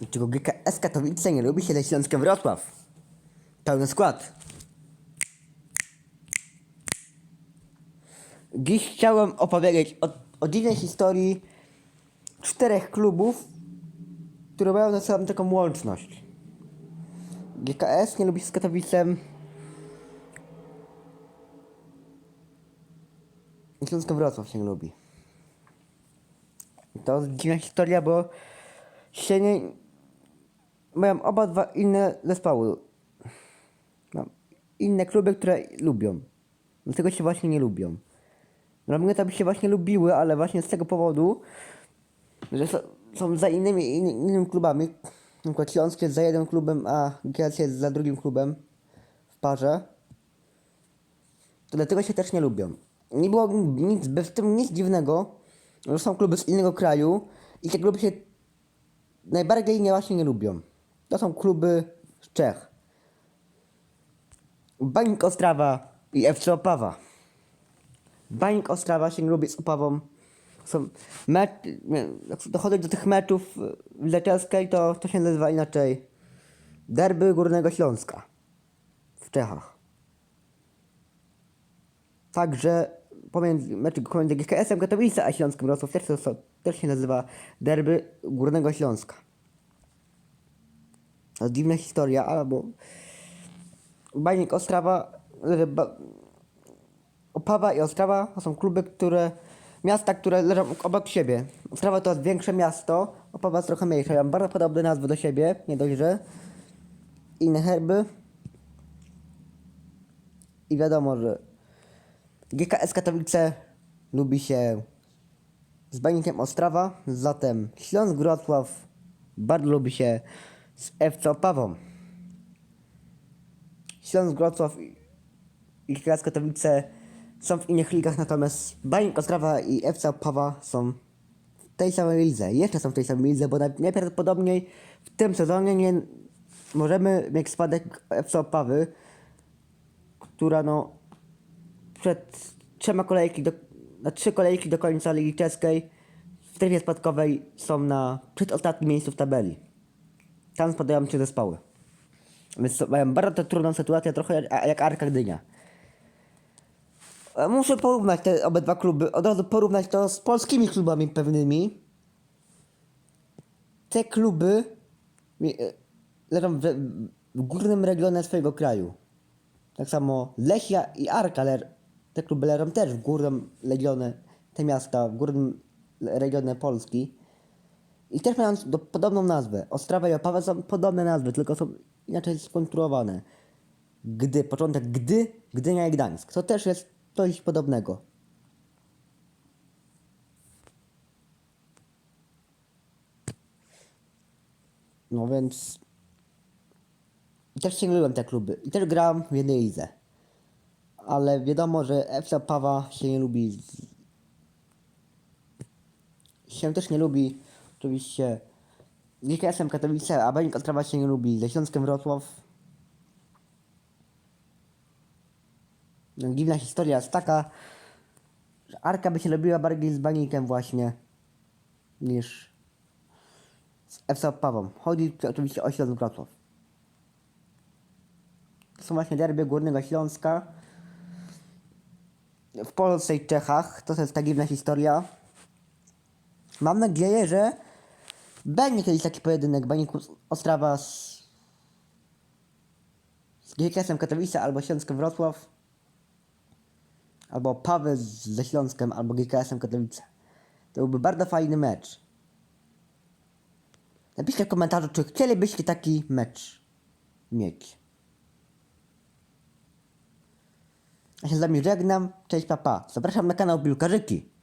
Dlaczego GKS Katowice nie lubi się ze Śląskiem Wrocław? Pełny skład. Dziś chciałem opowiedzieć o, o dziwnej historii czterech klubów, które mają ze sobą taką łączność. GKS nie lubi się z Katowicem. I Śląską Wrocław się nie lubi. To dziwna historia, bo się nie... Mają oba dwa inne zespoły. No, inne kluby, które lubią. Dlatego się właśnie nie lubią. No to by się właśnie lubiły, ale właśnie z tego powodu, że są, za innymi, in, innymi klubami. Na przykład Śląsk jest za jednym klubem, a GKS jest za drugim klubem w parze. To dlatego się też nie lubią. Nie było nic, bez tym nic dziwnego, że są kluby z innego kraju i te kluby się najbardziej nie właśnie nie lubią. To są kluby z Czech. Banik Ostrawa i FC Opawa. Banik Ostrawa się nie lubi z Opawą. Są mecz, jak dochodzi do tych meczów w Leczeskiej, to, to się nazywa inaczej. Derby Górnego Śląska w Czechach. Także pomiędzy mecz pomiędzy GKS-em Katowice a Śląskiem Wrocław też, też się nazywa Derby Górnego Śląska. Dziwna historia, albo Bajnik Ostrawa, że ba, Opawa i Ostrawa są kluby, które, miasta, które leżą obok siebie. Ostrawa to jest większe miasto, Opawa jest trochę mniejsza, mają bardzo podobne nazwy do siebie, nie dość, że inne herby. I wiadomo, że GKS Katowice lubi się z Bajnikiem Ostrawa, zatem Śląsk Wrocław bardzo lubi się z FC Opawą. Śląsk Wrocław i- i GKS Katowice są w innych ligach, natomiast Bajnik Ostrawa i FC Opawa są w tej samej lidze. Jeszcze są w tej samej lidze, bo naj- najprawdopodobniej w tym sezonie nie możemy mieć spadek FC Opawy, która no przed trzema kolejki do, na trzy kolejki do końca Ligi Czeskiej w strefie spadkowej są na przedostatnim miejscu w tabeli. Tam spadają trzy zespoły. Więc mają bardzo trudną sytuację, trochę jak, jak Arka Gdynia. E, Muszę porównać te obydwa kluby, od razu porównać to z polskimi klubami pewnymi. Te kluby e, leżą w, w górnym regionie swojego kraju. Tak samo Lechia i Arka, te kluby leżą też w górnym regionie, te miasta, w górnym regionie Polski. I też mają do, podobną nazwę. Ostrawa i Opawa są podobne nazwy, tylko są inaczej skonstruowane. Gdy, początek Gdy, Gdynia i Gdańsk. To też jest coś podobnego. No więc... I też sięgnąłem te kluby. I też grałem w jednej lidze. Ale wiadomo, że FC Opawa się nie lubi z... się też nie lubi oczywiście GKS-em Katowice, a Banik Ostrawa się nie lubi ze Śląskiem Wrocław. Dziwna historia jest taka, że Arka by się lubiła bardziej z Banikiem właśnie niż z FC Opawą. Chodzi tu oczywiście o Śląsk Wrocław. To są właśnie derby Górnego Śląska w Polsce i Czechach. To jest ta dziwna historia. Mam nadzieję, że będzie kiedyś taki pojedynek Baniku Ostrawa z, z GKS-em Katowice albo Śląskiem Wrocław. Albo Pawy z- ze Śląskiem albo GKS-em Katowice. To byłby bardzo fajny mecz. Napiszcie w komentarzu, czy chcielibyście taki mecz mieć. Ja się z wami żegnam. Cześć, papa. Zapraszam na kanał Piłkarzyki.